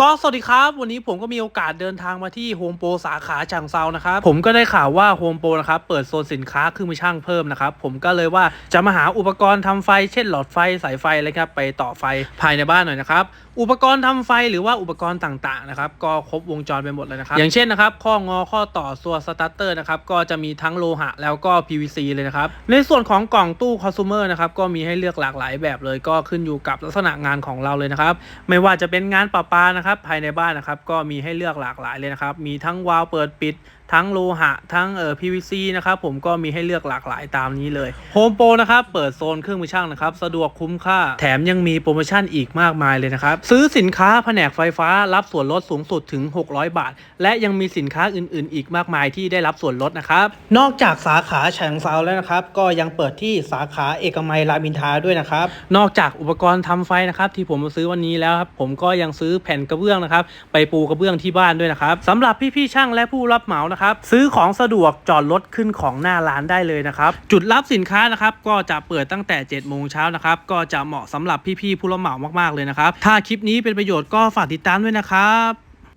ก็สวัสดีครับ วันนี้ผมก็มีโอกาสเดินทางมาที่โฮมโปรสาขาฉางเซานะครับ ผมก็ได้ข่าวว่าโฮมโปรนะครับ เปิดโซนสินค้าเครื่องมือช่างเพิ่มนะครับ ผมก็เลยว่าจะมาหาอุปกรณ์ทำไฟ เช่นหลอดไฟสายไฟอะไรครับไปต่อไฟภายในบ้านหน่อยนะครับ อุปกรณ์ทำไฟหรือว่าอุปกรณ์ต่างๆนะครับก็ครบวงจรไปหมดเลยนะครับ อย่างเช่นนะครับข้องอข้อต่อตัวสตาร์เตอร์นะครับก็จะมีทั้งโลหะแล้วก็ PVC เลยนะครับในส่วนของกล่องตู้คอน sumer นะครับก็มีให้เลือกหลากหลายแบบเลยก็ขึ้นอยู่กับลักษณะงานของเราเลยนะครับไม่ว่าจะเป็นงานประปานะครับภายในบ้านนะครับก็มีให้เลือกหลากหลายเลยนะครับมีทั้งวาล์วเปิดปิด ทั้งโลหะ ทั้งเอ่อ PVC นะครับผมก็มีให้เลือกหลากหลายตามนี้เลยโฮมโปรนะครับเปิดโซนเครื่องมือช่างนะครับสะดวกคุ้มค่า แถมยังมีโปรโมชั่นอีกมากมายเลยนะครับซื้อสินค้าแผนกไฟฟ้ารับส่วนลดสูงสุดถึง 600 บาท และยังมีสินค้าอื่น ๆ อีกมากมายที่ได้รับส่วนลดนะครับนอกจากสาขาฉงเซาแล้วนะครับก็ยังเปิดที่สาขาเอกมัยรามอินทราด้วยนะครับนอกจากอุปกรณ์ทำไฟนะครับที่ผมมาซื้อวันนี้แล้วครับผมก็ยังซื้อแผ่นกระเบื้องนะครับไปปูกระเบื้องที่บ้านด้วยนะครับสำหรับพี่ๆช่างและผู้รับเหมานะครับซื้อของสะดวกจอดรถขึ้นของหน้าร้านได้เลยนะครับจุดรับสินค้านะครับก็จะเปิดตั้งแต่7จ็ดโมงเช้านะครับก็จะเหมาะสำหรับพี่ๆผู้รับเหมามากๆเลยนะครับถ้าคลิปนี้เป็นประโยชน์ก็ฝากติดตามด้วยนะครับ